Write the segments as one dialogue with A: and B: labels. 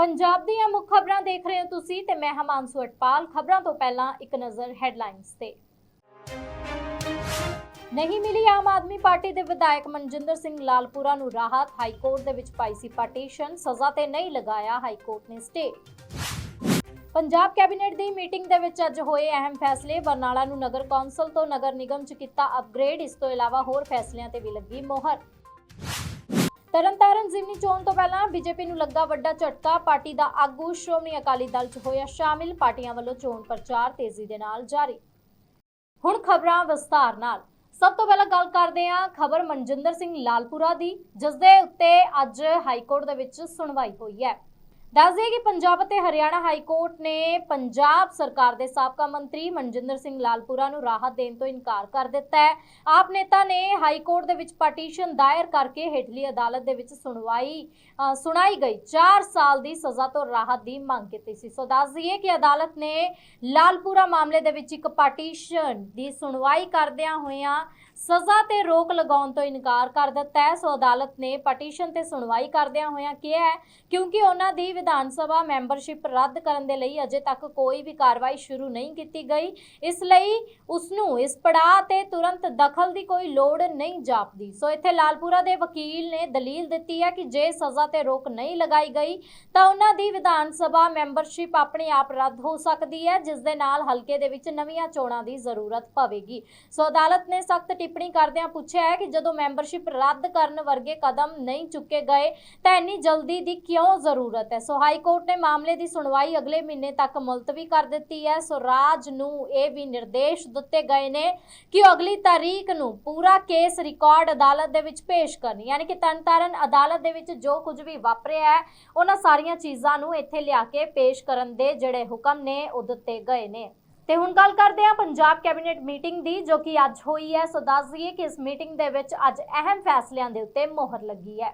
A: ਪੰਜਾਬ ਦੀਆਂ ਮੁੱਖ ਖਬਰਾਂ ਦੇਖ ਰਹੇ ਹੋ ਤੁਸੀਂ ਤੇ ਮੈਂ ਹਮਾਂਸੂ ਅਟਪਾਲ। ਖਬਰਾਂ ਤੋਂ ਪਹਿਲਾਂ ਇੱਕ ਨਜ਼ਰ ਹੈਡਲਾਈਨਸ ਤੇ। ਨਹੀਂ ਮਿਲੀ ਆਮ ਆਦਮੀ ਪਾਰਟੀ ਦੇ ਵਿਧਾਇਕ ਮਨਜਿੰਦਰ ਸਿੰਘ ਲਾਲਪੁਰਾ ਨੂੰ ਰਾਹਤ। ਹਾਈ ਕੋਰਟ ਦੇ ਵਿੱਚ ਪਾਈ ਸੀ ਪਟੀਸ਼ਨ, ਸਜ਼ਾ ਤੇ ਨਹੀਂ ਲਗਾਇਆ ਹਾਈ ਕੋਰਟ ਨੇ ਸਟੇ। ਪੰਜਾਬ ਕੈਬਨਿਟ ਦੀ ਮੀਟਿੰਗ ਦੇ ਵਿੱਚ ਅੱਜ ਹੋਏ ਅਹਿਮ ਫੈਸਲੇ। ਬਰਨਾਲਾ ਨੂੰ ਨਗਰ ਕੌਂਸਲ ਤੋਂ ਨਗਰ ਨਿਗਮ ਚ ਕੀਤਾ ਅਪਗ੍ਰੇਡ ਇਸ ਤੋਂ ਇਲਾਵਾ ਹੋਰ ਫੈਸਲਿਆਂ ਤੇ ਵੀ ਲੱਗੀ ਮੋਹਰ। ਤਰਨਤਾਰਨ ਜ਼ਿਮਨੀ ਚੋਣ ਤੋਂ ਪਹਿਲਾਂ ਬੀਜੇਪੀ ਨੂੰ ਲੱਗਾ ਵੱਡਾ ਝਟਕਾ। ਪਾਰਟੀ ਦਾ ਆਗੂ ਸ਼੍ਰੋਮਣੀ ਅਕਾਲੀ ਦਲ 'ਚ ਹੋਇਆ ਸ਼ਾਮਿਲ। ਪਾਰਟੀਆਂ ਵੱਲੋਂ ਚੋਣ ਪ੍ਰਚਾਰ ਤੇਜ਼ੀ ਦੇ ਨਾਲ ਜਾਰੀ। ਹੁਣ ਖਬਰਾਂ ਵਿਸਤਾਰ ਨਾਲ। ਸਭ ਤੋਂ ਪਹਿਲਾਂ ਗੱਲ ਕਰਦੇ ਹਾਂ ਖਬਰ ਮਨਜਿੰਦਰ ਸਿੰਘ ਲਾਲਪੁਰਾ ਦੀ ਜਿਸ ਦੇ ਉੱਤੇ ਅੱਜ ਹਾਈ ਕੋਰਟ ਦੇ ਵਿੱਚ ਸੁਣਵਾਈ ਹੋਈ ਹੈ। ਦੱਸ ਦਈਏ ਕਿ ਪੰਜਾਬ ਅਤੇ ਹਰਿਆਣਾ ਹਾਈ ਕੋਰਟ ਨੇ ਪੰਜਾਬ ਸਰਕਾਰ ਦੇ ਸਾਬਕਾ ਮੰਤਰੀ ਮਨਜਿੰਦਰ ਸਿੰਘ ਲਾਲਪੁਰਾ ਨੂੰ ਰਾਹਤ ਦੇਣ ਤੋਂ ਇਨਕਾਰ ਕਰ ਦਿੱਤਾ ਹੈ। ਆਪ ਨੇਤਾ ਨੇ ਹਾਈ ਕੋਰਟ ਦੇ ਵਿੱਚ ਪਟੀਸ਼ਨ ਦਾਇਰ ਕਰਕੇ ਹੇਠਲੀ ਅਦਾਲਤ ਦੇ ਵਿੱਚ ਸੁਣਵਾਈ ਸੁਣਾਈ ਗਈ। 4 ਸਾਲ ਦੀ ਸਜ਼ਾ ਤੋਂ ਰਾਹਤ ਦੀ ਮੰਗ ਕੀਤੀ ਸੀ। ਸੋ ਦੱਸ ਦਈਏ ਕਿ ਅਦਾਲਤ ਨੇ ਲਾਲਪੁਰਾ ਮਾਮਲੇ ਦੇ ਵਿੱਚ ਇੱਕ ਪਟੀਸ਼ਨ ਦੀ ਸੁਣਵਾਈ ਕਰਦਿਆਂ ਹੋਇਆਂ ਸਜ਼ਾ ਤੇ ਰੋਕ ਲਗਾਉਣ ਤੋਂ ਇਨਕਾਰ ਕਰ ਦਿੱਤਾ ਹੈ। ਸੋ ਅਦਾਲਤ ਨੇ ਪਟੀਸ਼ਨ ਤੇ ਸੁਣਵਾਈ ਕਰਦਿਆਂ ਹੋਇਆਂ ਕਿਹਾ ਹੈ, ਕਿਉਂਕਿ ਉਹਨਾਂ ਦੀ ਵਿਧਾਨ ਸਭਾ ਮੈਂਬਰਸ਼ਿਪ ਰੱਦ ਕਰਨ ਦੇ ਲਈ ਅਜੇ ਤੱਕ ਕੋਈ ਵੀ ਕਾਰਵਾਈ ਸ਼ੁਰੂ ਨਹੀਂ ਕੀਤੀ ਗਈ। ਇਸ ਲਈ ਉਸ ਨੂੰ ਇਸ ਪੜਾਅ ਤੇ ਤੁਰੰਤ ਦਖਲ ਦੀ ਕੋਈ ਲੋੜ ਨਹੀਂ ਜਾਪਦੀ। ਸੋ ਇੱਥੇ ਲਾਲਪੁਰਾ ਦੇ ਵਕੀਲ ਨੇ ਦਲੀਲ ਦਿੱਤੀ ਹੈ ਕਿ ਜੇ ਸਜ਼ਾ ਤੇ ਰੋਕ ਨਹੀਂ ਲਗਾਈ ਗਈ, ਤਾਂ ਉਹਨਾਂ ਦੀ ਵਿਧਾਨ ਸਭਾ ਮੈਂਬਰਸ਼ਿਪ ਆਪਣੇ ਆਪ ਰੱਦ ਹੋ ਸਕਦੀ ਹੈ, ਜਿਸ ਦੇ ਨਾਲ ਹਲਕੇ ਦੇ ਵਿੱਚ ਨਵੀਆਂ ਚੋਣਾਂ ਦੀ ਜ਼ਰੂਰਤ ਪਵੇਗੀ। ਸੋ ਅਦਾਲਤ ਨੇ ਸਖਤ ਟਿੱਪਣੀ ਕਰਦਿਆਂ ਪੁੱਛਿਆ ਹੈ ਕਿ ਜਦੋਂ ਮੈਂਬਰਸ਼ਿਪ ਰੱਦ ਕਰਨ ਵਰਗੇ ਕਦਮ ਨਹੀਂ ਚੁੱਕੇ ਗਏ, ਤਾਂ ਇੰਨੀ ਜਲਦੀ ਦੀ ਕਿਉਂ ਜ਼ਰੂਰਤ ਹੈ? ਸੋ ਹਾਈ ਕੋਰਟ ਨੇ ਮਾਮਲੇ ਦੀ ਸੁਣਵਾਈ ਅਗਲੇ ਮਹੀਨੇ ਤੱਕ ਮੁਲਤਵੀ ਕਰ ਦਿੱਤੀ ਹੈ। ਸੋ ਰਾਜ ਨੂੰ ਇਹ ਵੀ ਨਿਰਦੇਸ਼ ਦਿੱਤੇ ਗਏ ਨੇ ਕਿ ਉਹ ਅਗਲੀ ਤਾਰੀਖ ਨੂੰ ਪੂਰਾ ਕੇਸ ਰਿਕਾਰਡ ਅਦਾਲਤ ਦੇ ਵਿੱਚ ਪੇਸ਼ ਕਰਨ। ਯਾਨੀ ਕਿ ਤਰਨਤਾਰਨ ਅਦਾਲਤ ਦੇ ਵਿੱਚ ਜੋ ਕੁਝ ਵੀ ਵਾਪਰਿਆ ਹੈ, ਉਹਨਾਂ ਸਾਰੀਆਂ ਚੀਜ਼ਾਂ ਨੂੰ ਇੱਥੇ ਲਿਆ ਕੇ ਪੇਸ਼ ਕਰਨ ਦੇ ਜਿਹੜੇ ਹੁਕਮ ਨੇ, ਉਹ ਦਿੱਤੇ ਗਏ ਨੇ। ਤੇ ਹੁਣ ਗੱਲ ਕਰਦੇ ਹਾਂ ਪੰਜਾਬ ਕੈਬਨਿਟ ਮੀਟਿੰਗ ਦੀ, ਜੋ ਕਿ ਅੱਜ ਹੋਈ ਹੈ। ਸੋ ਦੱਸ ਦਈਏ ਕਿ ਇਸ ਮੀਟਿੰਗ ਦੇ ਵਿੱਚ ਅੱਜ ਅਹਿਮ ਫੈਸਲਿਆਂ ਦੇ ਉੱਤੇ ਮੋਹਰ ਲੱਗੀ ਹੈ।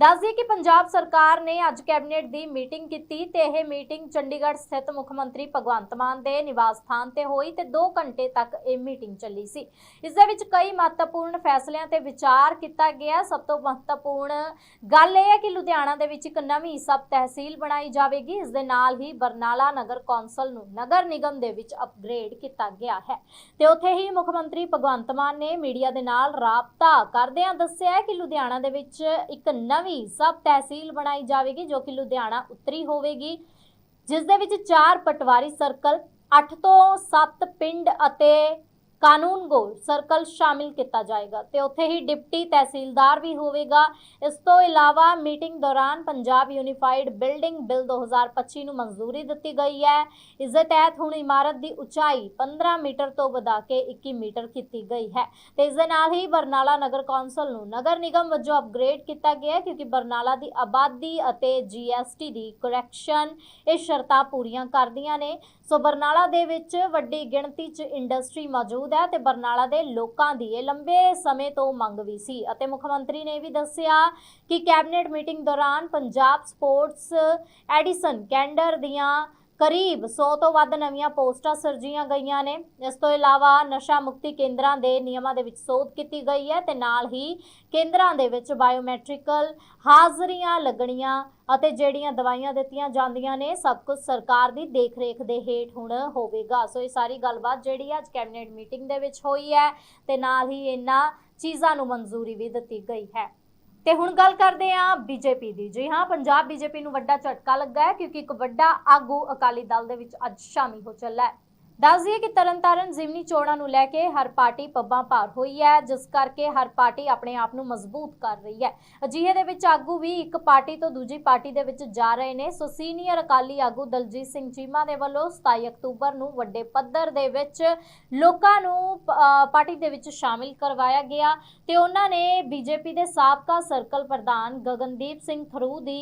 A: ਦੱਸ ਦਈਏ ਕਿ ਪੰਜਾਬ ਸਰਕਾਰ ਨੇ ਅੱਜ ਕੈਬਨਿਟ ਦੀ ਮੀਟਿੰਗ ਕੀਤੀ ਤੇ ਇਹ ਮੀਟਿੰਗ ਚੰਡੀਗੜ੍ਹ ਸਥਿਤ ਮੁੱਖ ਮੰਤਰੀ ਭਗਵੰਤ ਮਾਨ ਦੇ ਨਿਵਾਸ ਸਥਾਨ ਤੇ ਹੋਈ ਤੇ 2 ਘੰਟੇ ਤੱਕ ਇਹ ਮੀਟਿੰਗ ਚੱਲੀ ਸੀ। ਇਸ ਦੇ ਵਿੱਚ ਕਈ ਮਹੱਤਵਪੂਰਨ ਫੈਸਲਿਆਂ ਤੇ ਵਿਚਾਰ ਕੀਤਾ ਗਿਆ। ਸਭ ਤੋਂ ਮਹੱਤਵਪੂਰਨ ਗੱਲ ਇਹ ਹੈ ਕਿ ਲੁਧਿਆਣਾ ਦੇ ਵਿੱਚ ਇੱਕ ਨਵੀਂ ਸਬ ਤਹਿਸੀਲ ਬਣਾਈ ਜਾਵੇਗੀ। ਇਸ ਦੇ ਨਾਲ ਹੀ ਬਰਨਾਲਾ ਨਗਰ ਕੌਂਸਲ ਨੂੰ ਨਗਰ ਨਿਗਮ ਦੇ ਵਿੱਚ ਅਪਗ੍ਰੇਡ ਕੀਤਾ ਗਿਆ ਹੈ। ਤੇ ਉੱਥੇ ਹੀ ਮੁੱਖ ਮੰਤਰੀ ਭਗਵੰਤ ਮਾਨ ਨੇ ਮੀਡੀਆ ਦੇ ਨਾਲ ਰਾਬਤਾ ਕਰਦਿਆਂ ਦੱਸਿਆ ਕਿ ਲੁਧਿਆਣਾ ਦੇ ਵਿੱਚ ਇੱਕ ਨਵੀਂ ਸਬ ਤਹਿਸੀਲ ਬਣਾਈ ਜਾਵੇਗੀ, ਜੋ ਕਿ ਲੁਧਿਆਣਾ ਉੱਤਰੀ ਹੋਵੇਗੀ, ਜਿਸ ਦੇ ਵਿੱਚ ਚਾਰ ਪਟਵਾਰੀ ਸਰਕਲ 8 ਤੋਂ 7 ਪਿੰਡ ਅਤੇ ਕਾਨੂੰਨ ਕਾਨੂੰਗੋ ਸਰਕਲ ਸ਼ਾਮਿਲ ਕੀਤਾ ਜਾਏਗਾ ਤੇ ਉੱਥੇ ਹੀ ਡਿਪਟੀ ਤਹਿਸੀਲਦਾਰ ਵੀ ਹੋਵੇਗਾ। ਇਸ ਤੋਂ ਇਲਾਵਾ ਮੀਟਿੰਗ ਦੌਰਾਨ ਪੰਜਾਬ ਯੂਨੀਫਾਈਡ ਬਿਲਡਿੰਗ ਬਿੱਲ 2025 ਨੂੰ ਮਨਜ਼ੂਰੀ ਦਿੱਤੀ ਗਈ ਹੈ। ਇਸ ਦੇ ਤਹਿਤ ਹੁਣ ਇਮਾਰਤ ਦੀ ਉਚਾਈ 15 ਮੀਟਰ ਤੋਂ ਵਧਾ ਕੇ 21 ਮੀਟਰ ਕੀਤੀ ਗਈ ਹੈ ਤੇ ਇਸ ਦੇ ਨਾਲ ਹੀ ਬਰਨਾਲਾ ਨਗਰ ਕੌਂਸਲ ਨੂੰ ਨਗਰ ਨਿਗਮ ਵਜੋਂ ਅਪਗ੍ਰੇਡ ਕੀਤਾ ਗਿਆ ਹੈ ਕਿਉਂਕਿ ਬਰਨਾਲਾ ਦੀ ਆਬਾਦੀ ਅਤੇ ਜੀਐਸਟੀ ਦੀ ਕਰੈਕਸ਼ਨ ਇਹ ਸ਼ਰਤਾਂ ਪੂਰੀਆਂ ਕਰਦੀਆਂ ਨੇ। ਸੋ ਬਰਨਾਲਾ ਦੇ ਵਿੱਚ ਵੱਡੀ ਗਿਣਤੀ 'ਚ ਇੰਡਸਟਰੀ ਮੌਜੂਦ ਹੈ ਤੇ ਬਰਨਾਲਾ ਦੇ ਲੋਕਾਂ ਦੀ ਇਹ ਲੰਬੇ ਸਮੇਂ ਤੋਂ ਮੰਗ ਵੀ ਸੀ। ਅਤੇ ਮੁੱਖ ਮੰਤਰੀ ਨੇ ਇਹ ਵੀ ਦੱਸਿਆ ਕਿ ਕੈਬਨਿਟ ਮੀਟਿੰਗ ਦੌਰਾਨ ਪੰਜਾਬ ਸਪੋਰਟਸ ਐਡੀਸਨ ਕੈਂਡਰ ਦੀਆਂ ਕਰੀਬ 100 ਤੋਂ ਵੱਧ ਨਵੀਆਂ ਪੋਸਟਾਂ ਸਰਜੀਆਂ ਗਈਆਂ ਨੇ। ਇਸ ਤੋਂ ਇਲਾਵਾ ਨਸ਼ਾ ਮੁਕਤੀ ਕੇਂਦਰਾਂ ਦੇ ਨਿਯਮਾਂ ਦੇ ਵਿੱਚ ਸੋਧ ਕੀਤੀ ਗਈ ਹੈ ਤੇ ਨਾਲ ਹੀ ਕੇਂਦਰਾਂ ਦੇ ਵਿੱਚ ਬਾਇਓਮੈਟ੍ਰਿਕਲ ਹਾਜ਼ਰੀਆਂ ਲੱਗਣੀਆਂ ਅਤੇ ਜਿਹੜੀਆਂ ਦਵਾਈਆਂ ਦਿੱਤੀਆਂ ਜਾਂਦੀਆਂ ਨੇ, ਸਭ ਕੁਝ ਸਰਕਾਰ ਦੀ ਦੇਖਰੇਖ ਦੇ ਹੇਠ ਹੁਣ ਹੋਵੇਗਾ। ਸੋ ਇਹ ਸਾਰੀ ਗੱਲਬਾਤ ਜਿਹੜੀ ਹੈ ਅੱਜ ਕੈਬਨਿਟ ਮੀਟਿੰਗ ਦੇ ਵਿੱਚ ਹੋਈ ਹੈ ਤੇ ਨਾਲ ਹੀ ਇਹਨਾਂ ਚੀਜ਼ਾਂ ਨੂੰ ਮਨਜ਼ੂਰੀ ਵੀ ਦਿੱਤੀ ਗਈ ਹੈ। ਤੇ ਹੁਣ ਗੱਲ ਕਰਦੇ ਹਾਂ ਬੀਜੇਪੀ ਦੀ। ਜੀ ਹਾਂ, ਪੰਜਾਬ ਬੀਜੇਪੀ ਨੂੰ ਵੱਡਾ ਝਟਕਾ ਲੱਗਾ ਹੈ ਕਿਉਂਕਿ ਇੱਕ ਵੱਡਾ ਆਗੂ ਅਕਾਲੀ ਦਲ ਦੇ ਵਿੱਚ ਅੱਜ ਸ਼ਾਮਿਲ ਹੋ ਚੱਲਾ ਹੈ। ਦੱਸ ਦਈਏ ਕਿ ਤਰਨਤਾਰਨ ਜ਼ਿਮਨੀ ਚੋਣਾਂ ਨੂੰ ਲੈ ਕੇ ਹਰ ਪਾਰਟੀ ਪੱਬਾਂ ਭਾਰ ਹੋਈ ਹੈ, ਜਿਸ ਕਰਕੇ ਹਰ ਪਾਰਟੀ ਆਪਣੇ ਆਪ ਨੂੰ ਮਜ਼ਬੂਤ ਕਰ ਰਹੀ ਹੈ। ਅਜਿਹੇ ਦੇ ਵਿੱਚ ਆਗੂ ਵੀ ਇੱਕ ਪਾਰਟੀ ਤੋਂ ਦੂਜੀ ਪਾਰਟੀ ਦੇ ਵਿੱਚ ਜਾ ਰਹੇ ਨੇ। ਸੋ ਸੀਨੀਅਰ ਅਕਾਲੀ ਆਗੂ ਦਲਜੀਤ ਸਿੰਘ ਚੀਮਾ ਦੇ ਵੱਲੋਂ 27 ਅਕਤੂਬਰ ਨੂੰ ਵੱਡੇ ਪੱਧਰ ਦੇ ਵਿੱਚ ਲੋਕਾਂ ਨੂੰ ਪਾਰਟੀ ਦੇ ਵਿੱਚ ਸ਼ਾਮਿਲ ਕਰਵਾਇਆ ਗਿਆ ਤੇ ਉਹਨਾਂ ਨੇ ਬੀਜੇਪੀ ਦੇ ਸਾਬਕਾ ਸਰਕਲ ਪ੍ਰਧਾਨ ਗਗਨਦੀਪ ਸਿੰਘ ਥਰੂ ਦੀ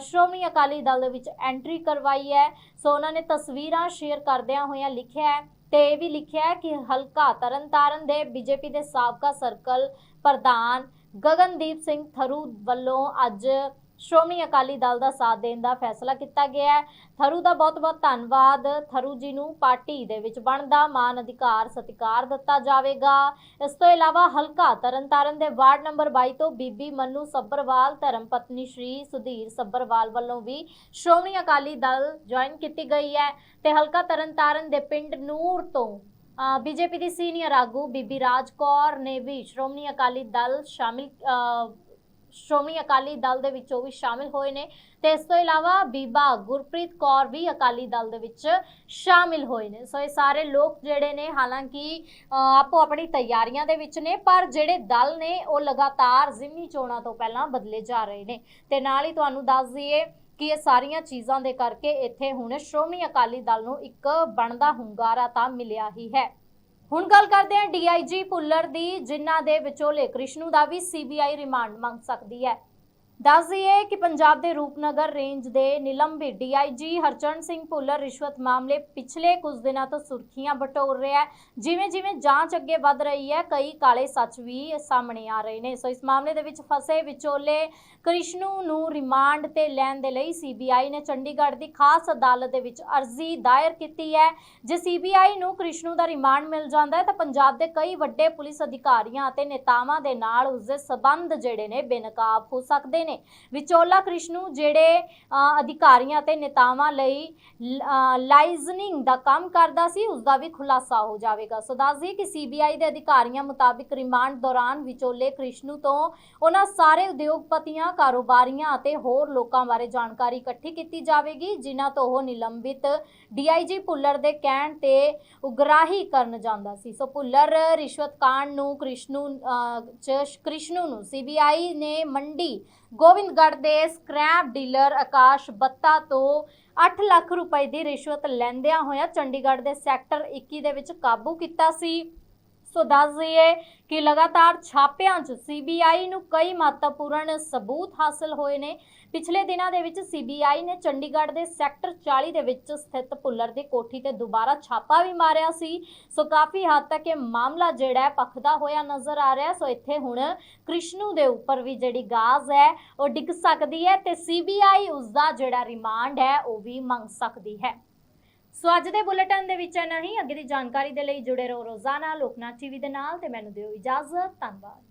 A: ਸ਼੍ਰੋਮਣੀ ਅਕਾਲੀ ਦਲ ਦੇ ਵਿੱਚ ਐਂਟਰੀ ਕਰਵਾਈ ਹੈ। ਸੋ ਉਹਨਾਂ ਨੇ ਤਸਵੀਰਾਂ ਸ਼ੇਅਰ ਕਰਦਿਆਂ ਹੋਇਆਂ ਲਿਖਿਆ ਹੈ ਤੇ ਇਹ ਵੀ ਲਿਖਿਆ ਹੈ ਕਿ ਹਲਕਾ ਤਰਨਤਾਰਨ ਦੇ ਬੀਜੇਪੀ ਦੇ ਸਾਬਕਾ ਸਰਕਲ ਪ੍ਰਧਾਨ ਗਗਨਦੀਪ ਸਿੰਘ ਥਰੂ ਵੱਲੋਂ ਅੱਜ ਸ਼੍ਰੋਮਣੀ ਅਕਾਲੀ ਦਲ ਦਾ ਸਾਥ ਦੇਣ ਦਾ ਫੈਸਲਾ ਕੀਤਾ ਗਿਆ ਹੈ। ਥਰੂ ਦਾ ਬਹੁਤ-ਬਹੁਤ ਧੰਨਵਾਦ। ਥਰੂ ਜੀ ਨੂੰ ਪਾਰਟੀ ਦੇ ਵਿੱਚ ਬਣਦਾ ਮਾਨ ਅਧਿਕਾਰ ਸਤਿਕਾਰ ਦਿੱਤਾ ਜਾਵੇਗਾ। ਇਸ ਤੋਂ ਇਲਾਵਾ ਹਲਕਾ ਤਰਨਤਾਰਨ ਦੇ ਵਾਰਡ ਨੰਬਰ 22 ਤੋਂ ਬੀਬੀ ਮੰਨੂ ਸੱਬਰਵਾਲ ਧਰਮ ਪਤਨੀ ਸ਼੍ਰੀ ਸੁਧੀਰ ਸੱਬਰਵਾਲ ਵੱਲੋਂ ਵੀ ਸ਼੍ਰੋਮਣੀ ਅਕਾਲੀ ਦਲ ਜੁਆਇਨ ਕੀਤੀ ਗਈ ਹੈ ਤੇ ਹਲਕਾ ਤਰਨਤਾਰਨ ਦੇ ਪਿੰਡ ਨੂਰ ਤੋਂ ਬੀਜੇਪੀ ਦੀ ਸੀਨੀਅਰ ਆਗੂ ਬੀਬੀ ਰਾਜ ਕੌਰ ਨੇ ਵੀ ਸ਼੍ਰੋਮਣੀ ਅਕਾਲੀ ਦਲ ਸ਼ਾਮਿਲ ਸ਼੍ਰੋਮਣੀ ਅਕਾਲੀ ਦਲ ਦੇ ਵਿੱਚੋਂ ਵੀ ਸ਼ਾਮਿਲ ਹੋਏ ਨੇ ਤੇ ਇਸ ਤੋਂ ਇਲਾਵਾ ਬੀਬਾ ਗੁਰਪ੍ਰੀਤ ਕੌਰ ਵੀ ਅਕਾਲੀ ਦਲ ਦੇ ਵਿੱਚ ਸ਼ਾਮਿਲ ਹੋਏ ਨੇ। ਸੋ ਇਹ ਸਾਰੇ ਲੋਕ ਜਿਹੜੇ ਨੇ, ਹਾਲਾਂਕਿ ਆਪੋ ਆਪਣੀ ਤਿਆਰੀਆਂ ਦੇ ਵਿੱਚ ਨੇ, ਪਰ ਜਿਹੜੇ ਦਲ ਨੇ, ਉਹ ਲਗਾਤਾਰ ਜ਼ਿਮਨੀ ਚੋਣਾਂ ਤੋਂ ਪਹਿਲਾਂ ਬਦਲੇ ਜਾ ਰਹੇ ਨੇ। ਤੇ ਨਾਲ ਹੀ ਤੁਹਾਨੂੰ ਦੱਸ ਦਈਏ ਕਿ ਇਹ ਸਾਰੀਆਂ ਚੀਜ਼ਾਂ ਦੇ ਕਰਕੇ ਇੱਥੇ ਹੁਣ ਸ਼੍ਰੋਮਣੀ ਅਕਾਲੀ ਦਲ ਨੂੰ ਇੱਕ ਬਣਦਾ ਹੁੰਗਾਰਾ ਤਾਂ ਮਿਲਿਆ ਹੀ ਹੈ। ਹੁਣ ਗੱਲ ਕਰਦੇ ਹਾਂ ਡੀਆਈਜੀ ਪੁੱਲਰ ਦੀ, ਜਿਨ੍ਹਾਂ ਦੇ ਵਿਚੋਲੇ ਕ੍ਰਿਸ਼ਨੂ ਦਾ ਵੀ ਸੀਬੀਆਈ ਰਿਮਾਂਡ ਮੰਗ ਸਕਦੀ ਹੈ। ਦੱਸ ਦਈਏ ਕਿ ਪੰਜਾਬ ਦੇ ਰੂਪਨਗਰ ਰੇਂਜ ਦੇ ਨਿਲੰਬਿਤ ਡੀਆਈਜੀ ਹਰਚਰਨ ਸਿੰਘ ਭੁੱਲਰ ਰਿਸ਼ਵਤ ਮਾਮਲੇ ਪਿਛਲੇ ਕੁਝ ਦਿਨਾਂ ਤੋਂ ਸੁਰਖੀਆਂ ਬਟੋਰ ਰਿਹਾ ਹੈ। ਜਿਵੇਂ ਜਿਵੇਂ ਜਾਂਚ ਅੱਗੇ ਵੱਧ ਰਹੀ ਹੈ, ਕਈ ਕਾਲੇ ਸੱਚ ਵੀ ਸਾਹਮਣੇ ਆ ਰਹੇ ਨੇ। ਸੋ ਇਸ ਮਾਮਲੇ ਦੇ ਵਿੱਚ ਫਸੇ ਵਿਚੋਲੇ ਕ੍ਰਿਸ਼ਨੂ ਨੂੰ ਰਿਮਾਂਡ ਤੇ ਲੈਣ ਦੇ ਲਈ ਸੀਬੀਆਈ ਨੇ ਚੰਡੀਗੜ੍ਹ ਦੀ ਖਾਸ ਅਦਾਲਤ ਦੇ ਵਿੱਚ ਅਰਜ਼ੀ ਦਾਇਰ ਕੀਤੀ ਹੈ। ਜੇ ਸੀਬੀਆਈ ਨੂੰ ਕ੍ਰਿਸ਼ਨੂ ਦਾ ਰਿਮਾਂਡ ਮਿਲ ਜਾਂਦਾ ਹੈ, ਤਾਂ ਪੰਜਾਬ ਦੇ ਕਈ ਵੱਡੇ ਪੁਲਿਸ ਅਧਿਕਾਰੀਆਂ ਅਤੇ ਨੇਤਾਵਾਂ ਦੇ ਨਾਲ ਉਸਦੇ ਸਬੰਧ ਜਿਹੜੇ ਨੇ ਬੇਨਕਾਬ ਹੋ ਸਕਦੇ ਨੇ। ਵਿਚੋਲਾ ਕ੍ਰਿਸ਼ਨੂ ਜਿਹੜੇ ਅਧਿਕਾਰੀਆਂ ਤੇ ਨੇਤਾਵਾਂ ਲਈ ਲਾਈਜ਼ਨਿੰਗ ਦਾ ਕੰਮ ਕਰਦਾ ਸੀ ਉਸ ਦਾ ਵੀ ਖੁਲਾਸਾ ਹੋ ਜਾਵੇਗਾ। ਸੋ ਦੱਸ ਦਈਏ ਕਿ ਸੀਬੀਆਈ ਦੇ ਅਧਿਕਾਰੀਆਂ ਮੁਤਾਬਿਕ ਰਿਮਾਂਡ ਦੌਰਾਨ ਵਿਚੋਲੇ ਕ੍ਰਿਸ਼ਨੂ ਤੋਂ ਉਹਨਾਂ ਸਾਰੇ ਉਦਯੋਗਪਤੀਆਂ ਕਾਰੋਬਾਰੀਆਂ ਅਤੇ ਹੋਰ ਲੋਕਾਂ ਬਾਰੇ ਜਾਣਕਾਰੀ ਇਕੱਠੀ ਕੀਤੀ ਜਾਵੇਗੀ ਜਿਨ੍ਹਾਂ ਤੋਂ ਉਹ ਨਿਲੰਬਿਤ ਡੀਆਈਜੀ ਭੁੱਲਰ ਦੇ ਕਹਿਣ ਤੇ ਉਗਰਾਹੀ ਕਰਨ ਜਾਂਦਾ ਸੀ। ਸੋ ਭੁੱਲਰ ਰਿਸ਼ਵਤ ਕਾਂਡ ਨੂੰ ਕ੍ਰਿਸ਼ਨੂ ਅ, ਚ ਕ੍ਰਿਸ਼ਨੂ ਨੂੰ ਸੀਬੀਆਈ ਨੇ ਮੰਡੀ ਗੋਬਿੰਦਗੜ੍ਹ ਦੇ ਸਕ੍ਰੈਪ ਡੀਲਰ ਆਕਾਸ਼ ਬੱਤਾ ਤੋਂ 8 ਲੱਖ ਰੁਪਏ ਦੀ ਰਿਸ਼ਵਤ ਲੈਂਦਿਆਂ ਹੋਇਆ ਚੰਡੀਗੜ੍ਹ ਦੇ ਸੈਕਟਰ 21 ਦੇ ਵਿੱਚ ਕਾਬੂ ਕੀਤਾ ਸੀ। ਸੋ ਦੱਸ ਦਈਏ ਕਿ ਲਗਾਤਾਰ ਛਾਪਿਆਂ 'ਚ ਸੀਬੀਆਈ ਨੂੰ ਕਈ ਮਹੱਤਵਪੂਰਨ ਸਬੂਤ ਹਾਸਲ ਹੋਏ ਨੇ। ਪਿਛਲੇ ਦਿਨਾਂ ਦੇ ਵਿੱਚ ਸੀਬੀਆਈ ਨੇ ਚੰਡੀਗੜ੍ਹ ਦੇ ਸੈਕਟਰ 40 ਦੇ ਵਿੱਚ ਸਥਿਤ ਭੁੱਲਰ ਦੀ ਕੋਠੀ ਤੇ ਦੁਬਾਰਾ ਛਾਪਾ ਵੀ ਮਾਰਿਆ ਸੀ। ਸੋ ਕਾਫੀ ਹੱਦ ਤੱਕ ਇਹ ਮਾਮਲਾ ਜਿਹੜਾ ਹੈ ਪਖਦਾ ਹੋਇਆ ਨਜ਼ਰ ਆ ਰਿਹਾ। ਸੋ ਇੱਥੇ ਹੁਣ ਕ੍ਰਿਸ਼ਨੂ ਦੇ ਉੱਪਰ ਵੀ ਜਿਹੜੀ ਗਾਜ਼ ਹੈ, ਉਹ ਡਿੱਗ ਸਕਦੀ ਹੈ ਤੇ ਸੀਬੀਆਈ ਉਸ ਦਾ ਜਿਹੜਾ ਰਿਮਾਂਡ ਹੈ, ਉਹ ਵੀ ਮੰਗ ਸਕਦੀ ਹੈ। ਸੋ ਅੱਜ ਦੇ ਬੁਲੇਟਿਨ ਦੇ ਵਿੱਚ ਨਹੀਂ, ਅੱਗੇ ਦੀ ਜਾਣਕਾਰੀ ਦੇ ਲਈ ਜੁੜੇ ਰਹੋ ਰੋਜ਼ਾਨਾ ਲੋਕਨਾਥ ਟੀਵੀ ਦੇ ਨਾਲ ਤੇ ਮੈਨੂੰ ਦਿਓ ਇਜਾਜ਼ਤ, ਧੰਨਵਾਦ।